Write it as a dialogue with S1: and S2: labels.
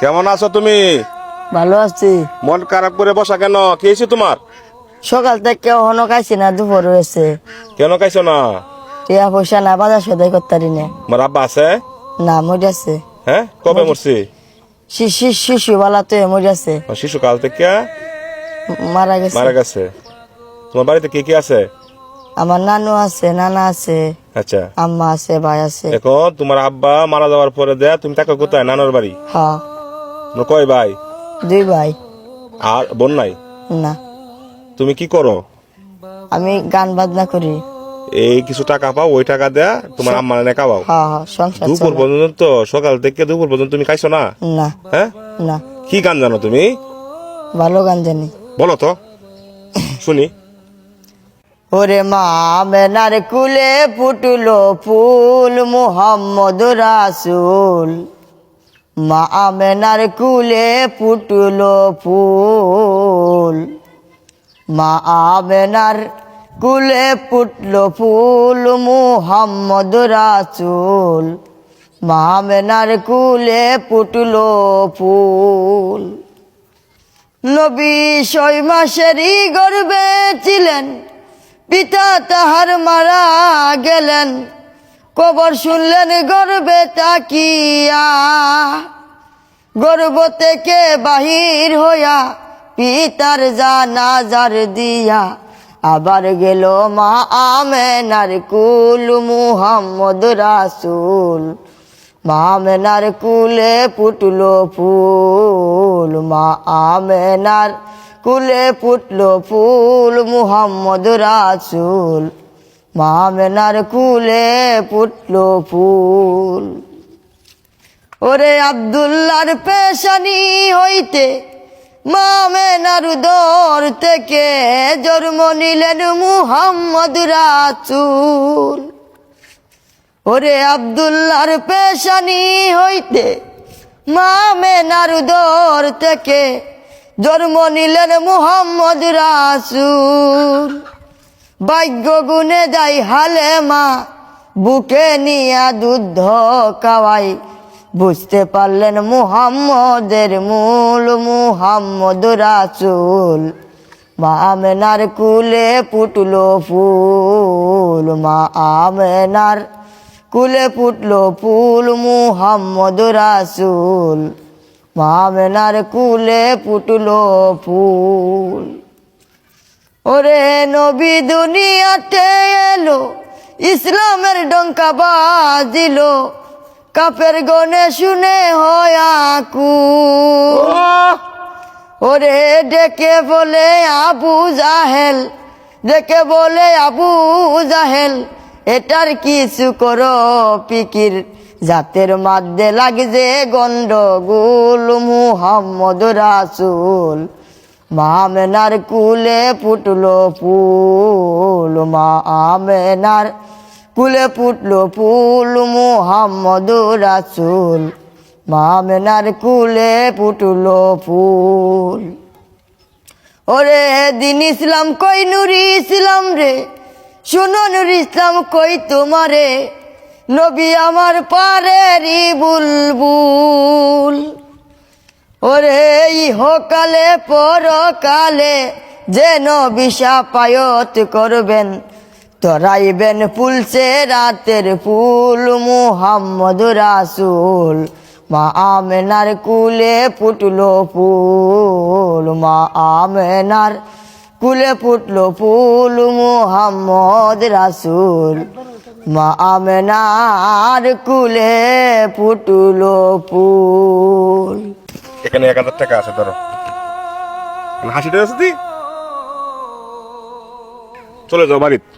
S1: কেমন আছো তুমি?
S2: ভালো আছি।
S1: মন খারাপ করে বসা কেন? কি হয়েছে তোমার?
S2: সকাল থেকে হনো খাইছি না দুপুর হয়েছে।
S1: কেন খাইছো না?
S2: টিয়া পয়সা না বাজার সদাই করতারি না।
S1: তোমার আব্বা আছে?
S2: না মরিয়াছে
S1: হ্যাঁ? কবে মরছি?
S2: শিশু শিশু বালা তো মরিয়াছে
S1: ও শিশু কাল থেকে
S2: মারা গেছে।
S1: মারা গেছে। তোমার বাড়িতে কে কে আছে?
S2: আমার নানু আছে নানা আছে
S1: আচ্ছা।
S2: আম্মা আছে ভাই আছে।
S1: এখন তোমার আব্বা মারা যাওয়ার পরে দেয়া তুমি তাকে কোথায়? নানার বাড়ি?
S2: হ্যাঁ।
S1: তোমার কয় ভাই?
S2: দুই ভাই।
S1: আর বোন নাই?
S2: না।
S1: তুমি কি করো?
S2: আমি গান বাজনা করি।
S1: এই কিছু টাকা পাও ওই টাকা দেয়া তোমার আম্মা এনে খাওয়াও।
S2: হ্যাঁ হ্যাঁ সংসার
S1: দুপুর
S2: চলে।
S1: পর্যন্ত সকাল থেকে দুপুর পর্যন্ত তুমি খাইছো না?
S2: না।
S1: হ্যাঁ?
S2: না।
S1: কি গান জানো তুমি?
S2: ভালো গান জানি।
S1: বলো তো। শুনি।
S2: ওরে মা মেনার কুলে ফুটলো ফুল, মুহাম্মদ রাসুল। মা মেনার কুলে ফুটলো ফুল, মা মেনার কুলে ফুটলো ফুল, মুহাম্মদ রাসুল। মা মেনার কুলে ফুটলো ফুল। নবী ছয় মাসেরই গর্বে ছিলেন। পিতা তাহার মারা গেলেন। কবর শুনলেন, গর্বে তাকিয়া, গর্ব থেকে বাহির হইয়া পিতার জানাজার দিয়া আবার গেল মা আমেনার কুল মুহাম্মদ রাসুল। মা মেনার কুলে পুটলো ফুল, মা আমেনার কুলে পুটলো ফুল মুহাম্মদ রাসুল। মা মেনার কুলে পুটলো ফুল। ওরে আবদুল্লার পেশানি হইতে মা মেনার দর থেকে জন্ম নিলেন মুহাম্মদ রাসুল। ওরে আবদুল্লার পেশানি হইতে মা মেনার দর থেকে জন্ম নিলেন মুহাম্মদ রাসুল। ভাগ্য গুনে যাই হালে মা, বুকে নিয়া দুধ কাওয়াই বুঝতে পারলেন মুহাম্মদের মূল মুহাম্মদ রাসুল। মা আমেনার কুলে পুটলো ফুল, মা আমেনার কুলে পুটলো ফুল মুহাম্মদ রাসুল। আমেনার কুলে পুটলো ফুল। ওরে নবী দুনিয়াতে এলো ইসলামের ডঙ্কা বাজিল কাপের গনে শুনে হয় আকুল। ওরে ডেকে বলে আবু জাহেল ডেকে বলে আবু জাহেল এটার কিছু করো পিকির জাতের মাধ্যে লাগছে গন্ডগোল, মুহাম্মদ রাসুল। মা আমেনার কুলে ফুটলো ফুল মা আমেনার কুলে ফুটলো ফুল, মুহাম্মদ রাসুল। মা আমেনার কুলে ফুটলো ফুল। ওরে দিন ইসলাম কই নুরি ইসলাম রে? শুনো নুরি ইসলাম কই তোমারে? নবী আমার পারেরি বুলবুল। ওরে, ইহকালে, পরকালে যেন বিষা পায়ত করবেন, তরাইবেন ফুলছে রাতের ফুল মুহাম্মদ রাসুল। মা আমেনার কুলে ফুটলো ফুল, মা আমেনার কুলে ফুটলো ফুল মুহাম্মদ রাসুল। মা আমেনার কুলে ফুটুলো ফুল।
S1: এখানে এক হাজার টাকা আছে, ধরো। হাসি টাকা আছে চলে যাও বাড়িতে।